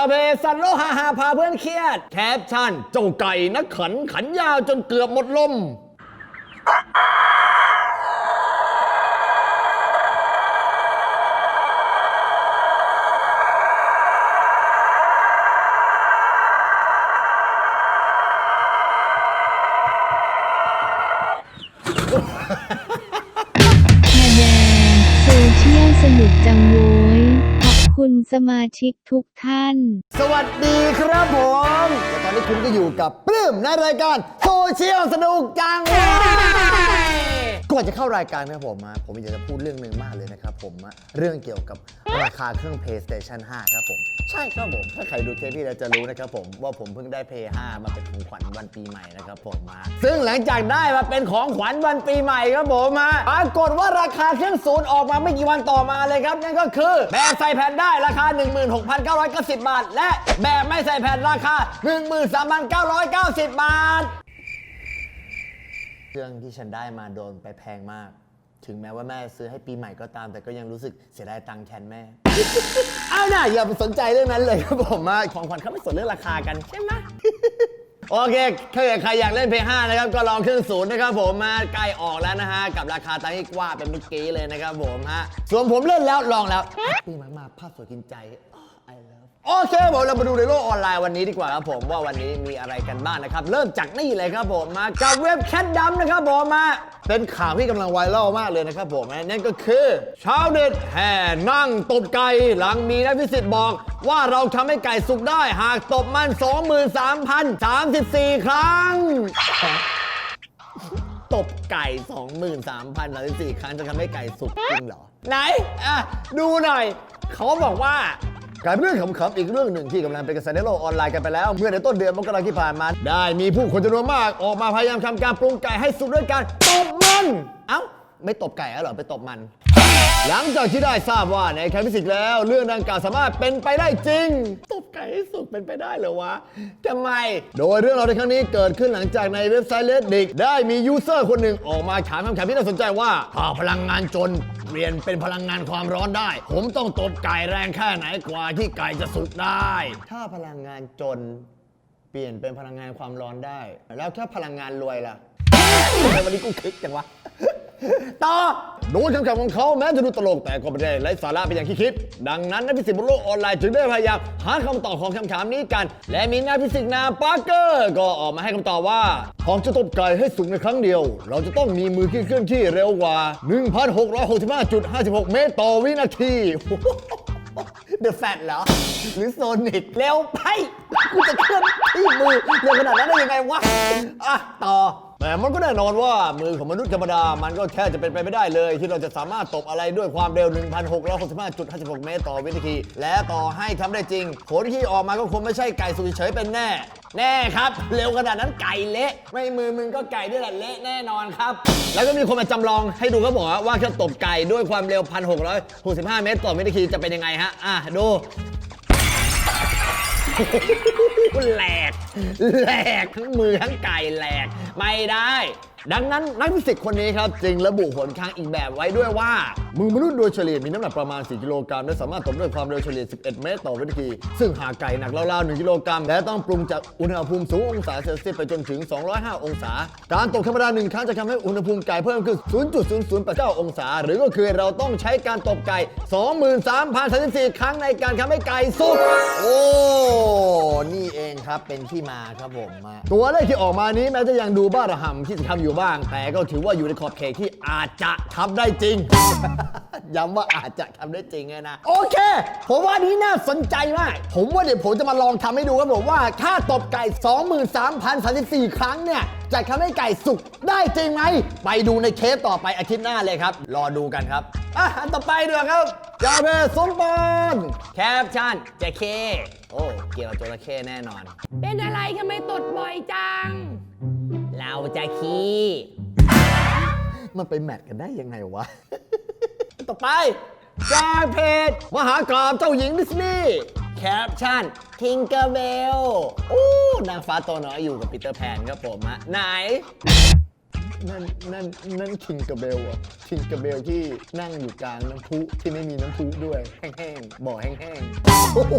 าเพสันโลฮาฮาพาเพื่อนเครียด แคปชั่น เจ้าไก่นักขันขันยาวจนเกือบหมดลมมาแดงโซเชียลสนุกจังโว้ย คุณสมาชิกทุกท่าน สวัสดีครับผมและตอนนี้คุณก็อยู่กับปลื้มในรายการโซเชียลสนุกจัง ก่อนจะเข้ารายการนะครับผมอะผมอยากจะพูดเรื่องหนึ่งมากเลยนะครับผมอะเรื่องเกี่ยวกับราคาเครื่อง PlayStation 5 ครับผม ใช่ครับผม ถ้าใครดูเทปที่แล้วจะรู้นะครับผมว่าผมเพิ่งได้ Play 5 มาเป็นของขวัญวันปีใหม่นะครับผมมา ซึ่งหลังจากได้มาเป็นของขวัญวันปีใหม่ครับผมมาปรากฏว่าราคาเครื่องศูนย์ออกมาไม่กี่วันต่อมาเลยครับนั่นก็คือแบบใส่แผ่นได้ราคา 16,990 บาท และแบบไม่ใส่แผ่นราคา 13,990 บาท เครื่องที่ฉันได้มาโดนไปแพงมาก ถึงแม้ว่าแม่ซื้อให้ปีใหม่ก็ตาม แต่ก็ยังรู้สึกเสียดายตังค์แทนแม่ เอาหน่าอย่าไปสนใจเรื่องนั้นเลยครับผมมาของขวัญเขาไม่สนเรื่องราคากันใช่ไหม โอเคถ้าเกิดใครอยากเล่น P5 นะครับ ก็ลองเครื่องศูนย์นะครับผมมาใกล้ออกแล้วนะฮะ กับราคาตังค์ที่กว่าเป็นเมื่อกี้เลยนะครับผมฮะส่วนผมเล่นแล้วลองแล้วปีมากมาภาพสวยกินใจอ้อ I love โอเคผมเรามาดูในโลกออนไลน์วันนี้ดีกว่าครับผมว่าวันนี้มีอะไรกันบ้างนะครับ เริ่มจากนี่เลยครับผมมากับเว็บแคทดำนะครับผมมาเป็นข่าวที่กำลังไวรัลมากเลยนะครับผมนั่นก็คือ ชาวเน็ตแห่นั่งตบไก่หลังมีนักวิสิตบอก ว่าเราทำให้ไก่สุกได้หากตบมัน 23,034 ครั้ง ตบไก่ 23,034 ครั้งจะทำให้ไก่สุกจริงเหรอ ไหนอะดูหน่อย เขาบอกว่า การเรื่องขำๆอีกเรื่องหนึ่งที่กำลังเป็นกระแสในโลกออนไลน์กันไปแล้ว เมื่อในต้นเดือนมกราคมที่ผ่านมา ได้มีผู้คนจำนวนมากออกมาพยายามทำการปรุงไก่ให้สุดด้วยการตบมัน เอ้า ไม่ตบไก่แล้วเหรอไปตบมัน หลังจากที่ได้ทราบว่าในแคมป์ฟิสิกส์แล้ว เรื่องดังกล่าวสามารถเป็นไปได้จริง ตบไก่ให้สุกเป็นไปได้เหรอวะทำไม โดยเรื่องราวในครั้งนี้เกิดขึ้นหลังจากในเว็บไซต์เลดดิกได้มียูเซอร์คนหนึ่งออกมาถามคำถามที่น่าสนใจว่าถ้าพลังงานจนเปลี่ยนเป็นพลังงานความร้อนได้ ผมต้องตบไก่แรงแค่ไหนกว่าที่ไก่จะสุกได้ ถ้าพลังงานจน เปลี่ยนเป็นพลังงานความร้อนได้ แล้วถ้าพลังงานรวยล่ะ ทำไมวันนี้กูคึกจังวะ ต่อโดยคำถามของเขาแม้จะดูตลกแต่ก็ไม่ได้ไร้สาระไปอย่างที่คิด ดังนั้นนักฟิสิกส์บนโลกออนไลน์จึงได้พยายามหาคำตอบของคำถามนี้กัน และมีนักฟิสิกส์นามปาร์เกอร์ ก็ออกมาให้คำตอบว่าหากจะตบไก่ให้สุกในครั้งเดียว เราจะต้องมีมือที่เคลื่อนที่เร็วกว่า 1,665.56 เมตรต่อวินาที เดอะแฟตเหรอ หรือโซนิกเร็วไปกูจะเคลื่อนที่มือเร็วขนาดนั้นได้ยังไงวะอะต่อ แต่มันก็แน่นอนว่ามือของมนุษย์ธรรมดา มันก็แค่จะเป็นไปไม่ได้เลย ที่เราจะสามารถตบอะไรด้วยความเร็ว 1,665.56 เมตรต่อวินาที และต่อให้ทำได้จริง ผลที่ออกมาก็คงไม่ใช่ไก่สุกเฉยเป็นแน่ แน่ครับ เร็วขนาดนั้นไก่เละ ไม่มือมึงก็ไก่ด้วยแหละเละแน่นอนครับ แล้วก็มีคนมาจำลองให้ดูก็บอกว่าแค่ตบไก่ด้วยความเร็ว 1,665 เมตรต่อวินาทีจะเป็นยังไงฮะอะดู แหลกแหลกทั้งมือทั้งไก่แหลกไม่ได้ดังนั้นนักฟิสิกส์คนนี้ครับจึงระบุหนทางอีกแบบไว้ด้วยว่า มือมนุษย์โดยเฉลี่ยมีน้ำหนักประมาณ 4 กิโลกรัมและสามารถตบด้วยความเร็วเฉลี่ย 11 เมตรต่อวินาที ซึ่งหากไก่หนักราวๆ1กิโลกรัมและต้องปรุงจากอุณหภูมิสูงองศาเซลเซียสไปจนถึง 205 องศา การตบธรรมดาหนึ่งครั้งจะทำให้อุณหภูมิไก่เพิ่มขึ้น 0.0089 องศา หรือก็คือเราต้องใช้การตบไก่ 23,034 ครั้งในการทำให้ไก่สุกโอ้นี่เองครับเป็นที่มาครับผมตัวเลขที่ออกมานี้แม้จะยังดูบ้าระห่ำที่ทำอยู่บ้าง แต่ก็ถือว่าอยู่ในขอบเขตที่อาจจะทำได้จริง ย้ำว่าอาจจะทำได้จริงเลยนะ โอเค ผมว่านี้น่าสนใจมาก ผมว่าเดี๋ยวผมจะมาลองทำให้ดูครับผมว่า ถ้าตบไก่ 23,034 ครั้งเนี่ย จะทำให้ไก่สุกได้จริงไหม ไปดูในเทปต่อไปอาทิตย์หน้าเลยครับ รอดูกันครับ อะ อันต่อไปเดือครับจาเพสมบอลแคปชั่นเจเค โอ้ เกี่ยวกับจระเข้แน่นอน เป็นอะไรทำไมตดบ่อยจัง เราจะขี้มันไปแมทกันได้ยังไงวะ ต่อไปจากเพจมหากราบเจ้าหญิงดิสนีย์แคปชั่นทิงเกอร์เบลโอ้นางฟ้าตัวน้อยอยู่กับปีเตอร์แพนครับผมฮะไหน นั่นนั่นนั่นทิงเกอร์เบลอะทิงเกอร์เบลที่นั่งอยู่กลางน้ำพุที่ไม่มีน้ำพุด้วย แห้งๆบ่อแห้งๆโอ้โห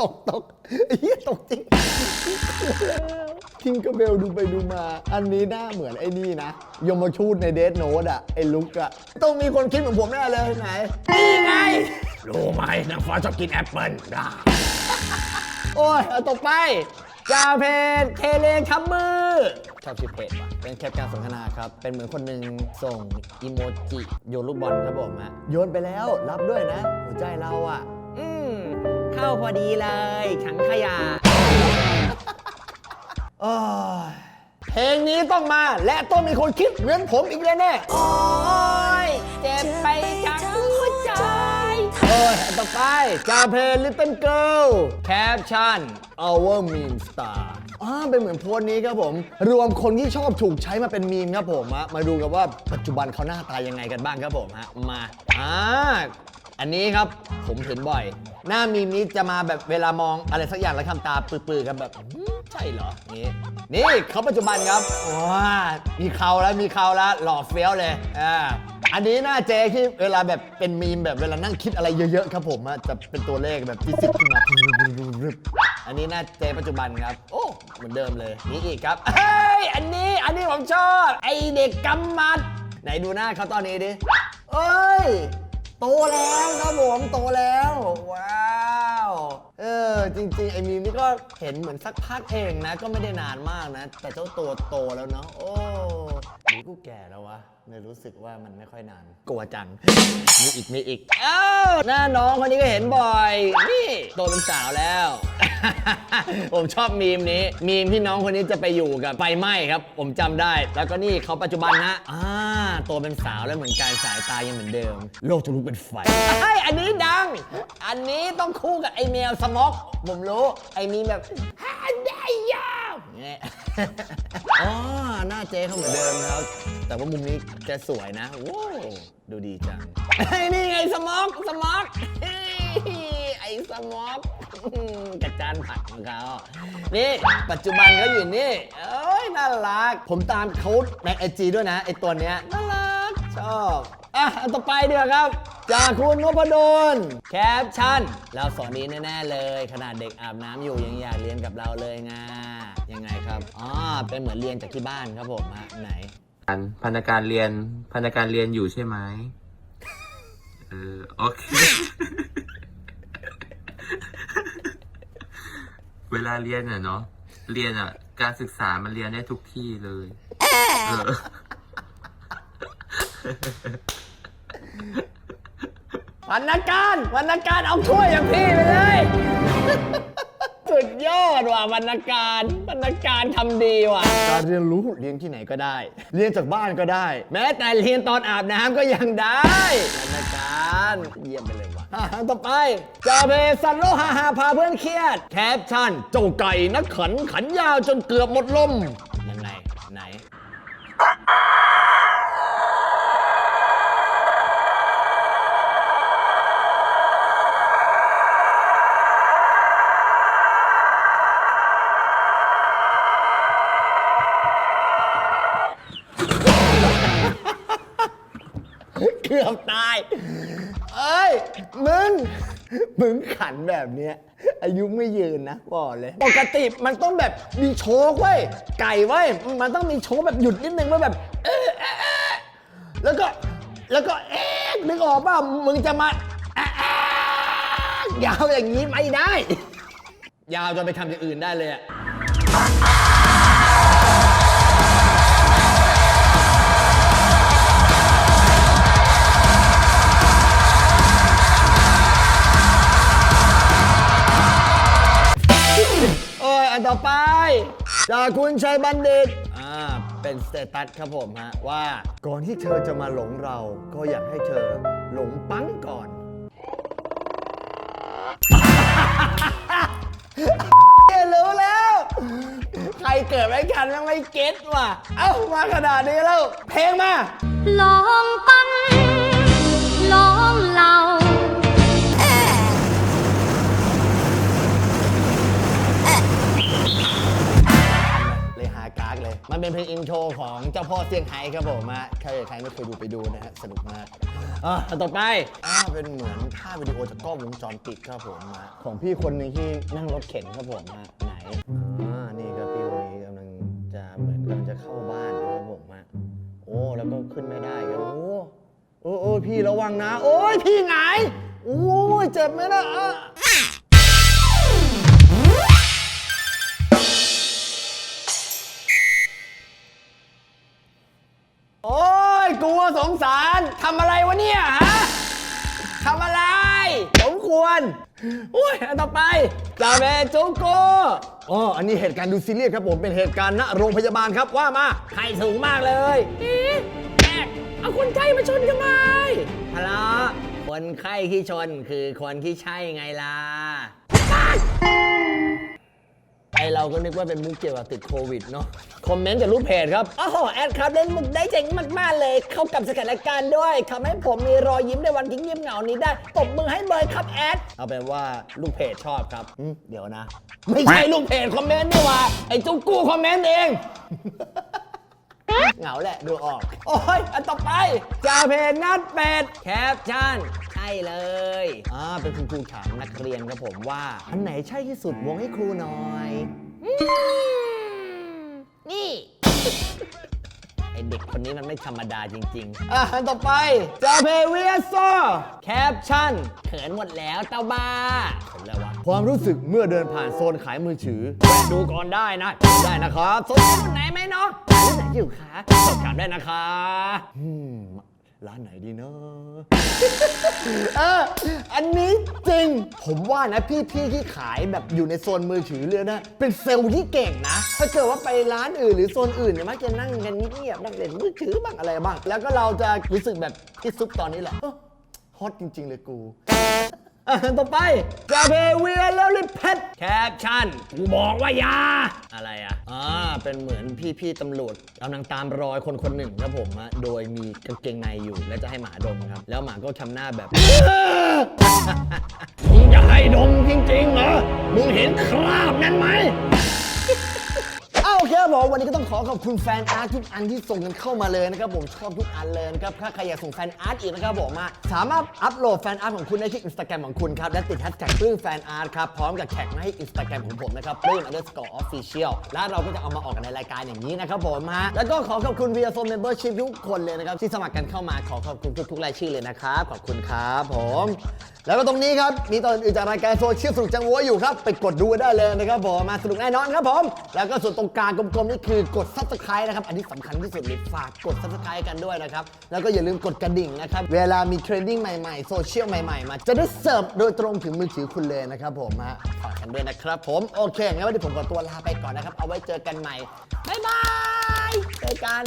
ตกตกไอ้เหี้ยตกจริงทิงกระเบลดูไปดูมา อันนี้หน้าเหมือนไอ้นี่นะ ยมชูดในเดทโนดอะไอ้ลุกอะต้องมีคนคิดเหมือนผมแน่เลยไหนนี่ไง รู้ไหมนางฟ้าชอบกินแอปเปิ้ลนะโอ้ยเอาต่อไปจาเพจเทเลคัมมือชอบชื่อเพจว่ะเป็นแคปการสนทนาครับ เป็นเหมือนคนหนึ่งส่งอีโมจิโยนลูกบอลครับผมฮะโยนไปแล้วรับด้วยนะ หัวใจเราอะอืม เข้าพอดีเลย ขังขยะโอ้ยเพลงนี้ต้องมาและต้องมีคนคิดเหมือนผมอีกแน่ๆโอ้ยเจ็บไปทั้งหัวใจ โอ้ยอันต่อไปจาเพล Little Girl Caption Our Meme Star อ่าเป็นเหมือนโพสต์นี้ครับผม รวมคนที่ชอบถูกใช้มาเป็นมีมครับผมฮะมาดูกันว่าปัจจุบันเขาหน้าตายังไงกันบ้างครับผมฮะมาอ่า อันนี้ครับผมเห็นบ่อย หน้ามีมนี้จะมาแบบเวลามองอะไรสักอย่างแล้วทำตาปื้อๆกันแบบหืมใช่เหรอนี่นี่เขาปัจจุบันครับว้ามีเขาแล้วมีเขาแล้วหล่อเฟี้ยวเลยอ่าอันนี้หน้าเจ๊ที่เวลาแบบเป็นมีมแบบเวลานั่งคิดอะไรเยอะๆครับผมอะจะเป็นตัวเลขแบบฟิสิกส์ขึ้นมาอันนี้หน้าเจ๊ปัจจุบันครับ โอ้เหมือนเดิมเลยนี่อีกครับเฮ้ยอันนี้อันนี้ผมชอบไอเด็กกำมัด ไหนดูหน้าเขาตอนนี้ดิเอ้ย โตแล้วครับผมโตแล้วว้า เออ จริงๆ ไอ้มีมนี่ก็เห็นเหมือนสักพักเองนะ ก็ไม่ได้นานมากนะ แต่เจ้าตัวโตแล้วเนาะโอ้หรือกูแก่แล้ววะเลยรู้สึกว่ามันไม่ค่อยนาน กลัวจัง มีอีกมีอีก เอ้าหน้าน้องคนนี้ก็เห็นบ่อย นี่โตเป็นสาวแล้ว ผมชอบมีมนี้ มีมที่น้องคนนี้จะไปอยู่กับไฟไหม้ครับ ผมจำได้ แล้วก็นี่เขาปัจจุบันนะอ่าโตเป็นสาวแล้วเหมือนกันสายตายังเหมือนเดิม โลกจะลุกเป็นไฟไอ้ยอันนี้ อันนี้ต้องคู่กับไอแมวสม็อก ผมรู้ ไอมีแบบฮันได้ยาวเนี่ยอ๋อหน้าเจ๊เขาเหมือนเดิมครับ แต่ว่ามุมนี้แกสวยนะว้าวดูดีจังไอ้นี่ไงสม็อกสม็อกไอ้สม็อกกระจานผักของเขา นี่ปัจจุบันเขาอยู่นี่ เอ้ยน่ารัก ผมตามเขาในไอจีด้วยนะไอตัวเนี้ยน่ารักชอบ อะอันต่อไปเดี๋ยวาครับ จากคุณนพดลแคปชั่น เราสอนดีแน่ๆเลย ขนาดเด็กอาบน้ำอยู่ยังอยากเรียนกับเราเลยไงยังไงครับอ๋อเป็นเหมือนเรียนจากที่บ้านครับผมฮะไหน การพนักการเรียนพนักการเรียนอยู่ใช่ไหมเออโอเค เวลาเรียนอะเนาะเรียนอะการศึกษามันเรียนได้ทุกที่เลย เออ พนักการพนักการเอาถ้วยอย่างพี่ไปเลย สุดยอดว่ะพนักการพนักการทำดีว่ะ การเรียนรู้เรียนที่ไหนก็ได้ เรียนจากบ้านก็ได้ แม้แต่เรียนตอนอาบน้ำก็ยังได้พนักการเยี่ยมไปเลยว่ะอะต่อไปจาเบสันโลฮาฮาพาเพื่อนเครียด แคปชั่นเจ้าไก่นักขันขันยาวจนเกือบหมดลมยังไงไหน เกือบตาย เอ้ย มึง มึงขันแบบเนี้ย อายุไม่ยืนนะบอกเลย ปกติมันต้องแบบมีโชกเว้ย ไก่เว้ย มันต้องมีโชกแบบหยุดนิดนึงว่าแบบ เอ๊ะเอ๊ะเอ๊ะแล้วก็ แล้วก็เอ๊ะนึกออกป่ะมึงจะมาอะแอะยาวอย่างนี้ไม่ได้ ยาวจนไปทำอย่างอื่นได้เลยอะ ต่อไป จากคุณชัยบัณฑิต อ่า เป็นสเตตัสครับผมฮะ ว่า ก่อนที่เธอจะมาหลงเรา ก็อยากให้เธอหลงปังก่อน เรียนรู้แล้ว ใครเกิดไม่ทันแม่งไม่เก็ตว่ะ เอ้า มาขนาดนี้แล้ว เพลงมา ลองปั้น เลย มันเป็นเพลงอินโทรของเจ้าพ่อเซี่ยงไฮ้ครับผมฮะใครใครไม่เคยดูไปดูนะฮะสนุกมากอะต่อไปอ่าเป็นเหมือนภาพวิดีโอจากกล้องวงจรปิดครับผมฮะของพี่คนหนึ่งที่นั่งรถเข็นครับผมฮะไหนอ่านี่ก็พี่คนนี้กำลังจะเหมือนกำลังจะเข้าบ้านนะครับผมฮะโอ้แล้วก็ขึ้นไม่ได้ครับโอ้โอ้โอ้พี่ระวังนะ โอ้ยพี่ไงายโอ้ยเจ็บไหมนะอะำอะไรวะเนี่ยฮะทำอะไร สมควร อุ้ย อันต่อไปจาเบจุโกอ๋ออันนี้เหตุการณ์ดูซีเรียสครับผม เป็นเหตุการณ์ณโรงพยาบาลครับว่ามาไข้สูงมากเลยอีแอกเอาคนไข้มาชนทำไมฮัลโหลคนไข้ที่ชนคือคนที่ใช่ไงล่ะ ไอเราก็นึกว่าเป็นมุกเกี่ยวกับติดโควิดเนาะคอมเมนต์จากรูปเพจครับโอ้โหแอดครับเล่นมุกได้เจ๋งมาก ๆ เลย เข้ากับสถานการณ์ด้วยทำให้ผมมีรอยยิ้มในวันที่เงียบเหงานี้ได้ตบมือให้เบยครับแอดเอาเป็นว่าลูกเพจชอบครับอืมเดี๋ยวนะ ไม่ใช่ลูกเพจคอมเมนต์นี่หว่าไอ้จุกกู้คอมเมนต์เอง เหงาแหละดูออก โอ้ยอันต่อไปจ่าเพจนัดเป็ดแคปชั่น ใช่เลยอ่าเป็นคุณครูถามนักเรียนครับผมว่า อันไหนใช่ที่สุดวงให้ครูหน่อย นี่ ไอเด็กคนนี้มันไม่ธรรมดาจริงๆอะอันต่อไปจาเพเวียโซแคปชั่น เขินหมดแล้วเต้าบ้าเขินแล้ววะ ความรู้สึกเมื่อเดินผ่านโซนขายมือถือแวะดูก่อนได้นะได้นะครับสนใจรุ่นไหนไหมเนาะรุ่นไหนอยู่คะสอบถามได้นะคะอืม ร้านไหนดีเนอะเอออันนี้จริง ผมว่านะพี่พี่ที่ขายแบบอยู่ในโซนมือถือเลยนะ เป็นเซลล์ที่เก่งนะ ถ้าเกิดว่าไปร้านอื่นหรือโซนอื่นเนี่ยมักจะนั่งกันเงียบๆนั่งเล่นมือถือบ้างอะไรบ้าง แล้วก็เราจะรู้สึกแบบที่ซุปตอนนี้แหละเออฮอตจริง ๆ เลยกู อะต่อไปจาเพเวียแล้วลิเพชแคปชั่นกูบอกว่าอยา อะไรอะอ่าเป็นเหมือนพี่ๆตำรวจกำลังตามรอยคนคนหนึ่งครับผมอะโดยมีกางเกงในอยู่และจะให้หมาดมครับ แล้วหมาก็ทำหน้าแบบ มึงจะให้ดมจริงๆเหรอมึงเห็นคราบนั้นไหมเอาโอเครับผมวันนี้ก็ต้องขอขอบคุณแฟนอาร์ตทุกอันที่ส่งกันเข้ามาเลยนะครับผมชอบทุกอันเลยนะครับถ้าใครอยากส่งแฟนอาร์ตอีกนะครับผมมาสามารถอัปโหลดแฟนอาร์ตของคุณได้ที่อินสตาแกรมของคุณครับและติดแฮชแท็กปลื้มแฟนอาร์ตครับพร้อมกับแท็กมาให้อินสตาแกรมของผมนะครับปลื้ม underscore official และเราก็จะเอามาออกกันในรายการอย่างนี้นะครับผมฮะแล้วก็ขอขอบคุณวีอาโฟมเมมเบอร์ชิพทุกคนเลยนะครับที่สมัครกันเข้ามาขอขอบคุณทุกๆรายชื่อเลยนะครับขอบคุณครับผมแล้วก็ตรงนี้ครับมีตอนอื่นจากรายการโซเชียลสนุกจังวัวอยู่ครับไปกดดูได้เลยนะครับผมมาสนุกแน่นอนครับผมแล้วก็ส่วนตรงกลางกลมมนี่คือกด subscribe นะครับ อันนี้สำคัญที่สุดเลยฝากกด subscribe กันด้วยนะครับ แล้วก็อย่าลืมกดกระดิ่งนะครับ เวลามีเทรนดิ้งใหม่ๆ โซเชียลใหม่ๆ มา จะได้เสิร์ฟโดยตรงถึงมือถือคุณเลยนะครับผมฮะฝากกันด้วยนะครับผม โอเค งั้นวันนี้ผมขอตัวลาไปก่อนนะครับ เอาไว้เจอกันใหม่ บ๊ายบาย เจอกัน